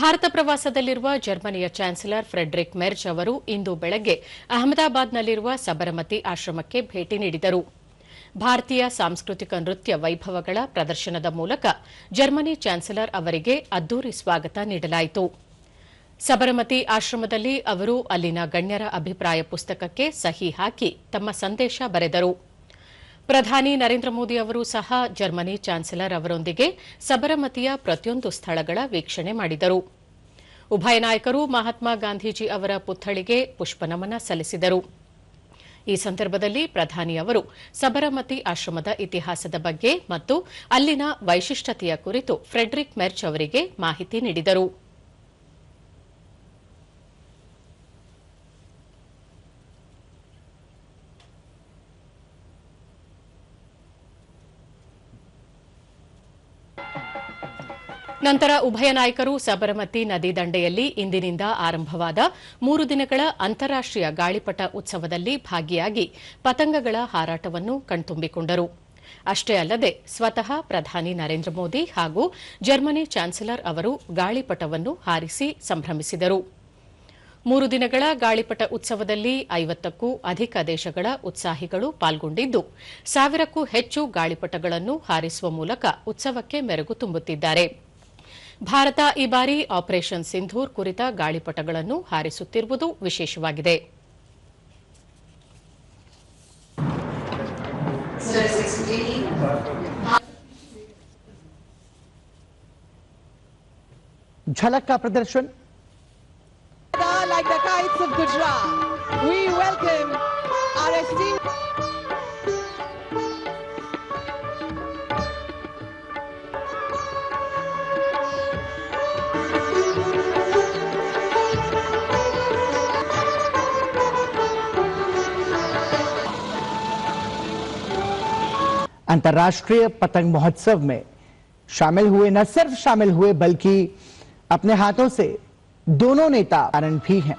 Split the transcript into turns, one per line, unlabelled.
ಭಾರತ ಪ್ರವಾಸದಲ್ಲಿರುವ ಜರ್ಮನಿಯ chancellor Friedrich Merz ಅವರು ಇಂದು ಬೆಳಗ್ಗೆ ಅಹಮದಾಬಾದ್ನಲ್ಲಿರುವ ಸಬರಮತಿ ಆಶ್ರಮಕ್ಕೆ ಭೇಟಿ ನೀಡಿದರು. ಭಾರತೀಯ ಸಾಂಸ್ಕೃತಿಕ ನೃತ್ಯ ವೈಭವಗಳ ಪ್ರದರ್ಶನದ ಮೂಲಕ ಜರ್ಮನಿ ಚಾನ್ಸಲರ್ ಅವರಿಗೆ ಅದ್ದೂರಿ ಸ್ವಾಗತ ನೀಡಲಾಯಿತು. ಸಬರಮತಿ ಆಶ್ರಮದಲ್ಲಿ ಅವರು ಅಲ್ಲಿನ ಗಣ್ಯರ ಅಭಿಪ್ರಾಯ ಪುಸ್ತಕಕ್ಕೆ ಸಹಿ ಹಾಕಿ ತಮ್ಮ ಸಂದೇಶ ಬರೆದರು. ಪ್ರಧಾನಿ ನರೇಂದ್ರ ಮೋದಿ ಅವರು ಸಹ ಜರ್ಮನಿ ಚಾನ್ಸಲರ್ ಅವರೊಂದಿಗೆ ಸಬರಮತಿಯ ಪ್ರತಿಯೊಂದು ಸ್ಥಳಗಳ ವೀಕ್ಷಣೆ ಮಾಡಿದರು. ಉಭಯ ನಾಯಕರು ಮಹಾತ್ಮ ಗಾಂಧೀಜಿ ಅವರ ಪುತ್ಥಳಿಗೆ ಪುಷ್ಪನಮನ ಸಲ್ಲಿಸಿದರು. ಈ ಸಂದರ್ಭದಲ್ಲಿ ಪ್ರಧಾನಿ ಅವರು ಸಬರಮತಿ ಆಶ್ರಮದ ಇತಿಹಾಸದ ಬಗ್ಗೆ ಮತ್ತು ಅಲ್ಲಿನ ವೈಶಿಷ್ಟ್ಯತೆಯ ಕುರಿತು ಫ್ರೆಡ್ರಿಕ್ ಮೆರ್ಚ್ ಅವರಿಗೆ ಮಾಹಿತಿ ನೀಡಿದರು. ನಂತರ ಉಭಯ ನಾಯಕರು ಸಬರಮತಿ ನದಿ ದಂಡೆಯಲ್ಲಿ ಇಂದಿನಿಂದ ಆರಂಭವಾದ ಮೂರು ದಿನಗಳ ಅಂತಾರಾಷ್ಟೀಯ ಗಾಳಿಪಟ ಉತ್ಸವದಲ್ಲಿ ಭಾಗಿಯಾಗಿ ಪತಂಗಗಳ ಹಾರಾಟವನ್ನು ಕಣ್ತುಂಬಿಕೊಂಡರು. ಅಷ್ಟೇ ಅಲ್ಲದೆ ಸ್ವತಃ ಪ್ರಧಾನಿ ನರೇಂದ್ರ ಮೋದಿ ಹಾಗೂ ಜರ್ಮನಿ ಚಾನ್ಸಲರ್ ಅವರು ಗಾಳಿಪಟವನ್ನು ಹಾರಿಸಿ ಸಂಭ್ರಮಿಸಿದರು. ಮೂರು ದಿನಗಳ ಗಾಳಿಪಟ ಉತ್ಸವದಲ್ಲಿ ಐವತ್ತಕ್ಕೂ ಅಧಿಕ ದೇಶಗಳ ಉತ್ಸಾಹಿಗಳು ಪಾಲ್ಗೊಂಡಿದ್ದು, ಸಾವಿರಕ್ಕೂ ಹೆಚ್ಚು ಗಾಳಿಪಟಗಳನ್ನು ಹಾರಿಸುವ ಮೂಲಕ ಉತ್ಸವಕ್ಕೆ ಮೆರುಗು ತುಂಬುತ್ತಿದ್ದಾರೆ. ಭಾರತ ಈ ಬಾರಿ ಆಪರೇಷನ್ ಸಿಂಧೂರ್ ಕುರಿತ ಗಾಳಿಪಟಗಳನ್ನು ಹಾರಿಸುತ್ತಿರುವುದು ವಿಶೇಷವಾಗಿದೆ
झलक का प्रदर्शन
like the kites of Gujarat. We welcome our esteemed
अंतर्राष्ट्रीय पतंग महोत्सव में शामिल हुए, न सिर्फ़ शामिल हुए, बल्कि अपने हाथों से दोनों नेता कारण भी हैं।